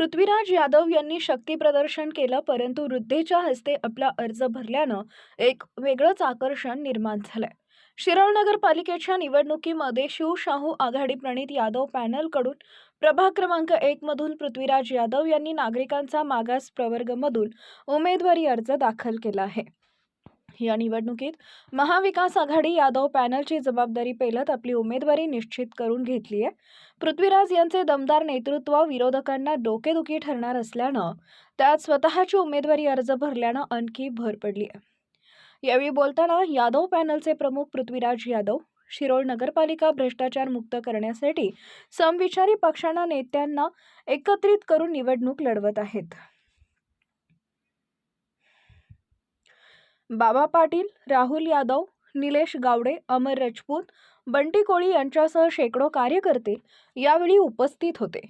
पृथ्वीराज यादव यांनी शक्ती प्रदर्शन केलं परंतु वृद्धेच्या हस्ते आपला अर्ज भरल्यानं एक वेगळंच आकर्षण निर्माण झालंय. शिरोळ नगरपालिकेच्या निवडणुकीमध्ये शिवशाहू आघाडी प्रणित यादव पॅनलकडून प्रभाग क्रमांक एकमधून पृथ्वीराज यादव यांनी नागरिकांचा मागास प्रवर्गमधून उमेदवारी अर्ज दाखल केला आहे. या निवडणुकीत महाविकास आघाडी यादव पॅनलची जबाबदारी पेलत आपली उमेदवारी निश्चित करून घेतली आहे पृथ्वीराज यांचे दमदार नेतृत्व विरोधकांना डोकेदुखी ठरणार असल्यानं त्यात स्वतःची उमेदवारी अर्ज भरल्यानं आणखी भर पडली आहे यावेळी बोलताना यादव पॅनलचे प्रमुख पृथ्वीराज यादव शिरोळ नगरपालिका भ्रष्टाचार मुक्त करण्यासाठी समविचारी पक्षांना नेत्यांना एकत्रित करून निवडणूक लढवत आहेत. बाबा पाटील राहुल यादव निलेश गावडे अमर राजपूत बंटी कोळी यांच्यासह शेकडो कार्यकर्ते यावेळी उपस्थित होते.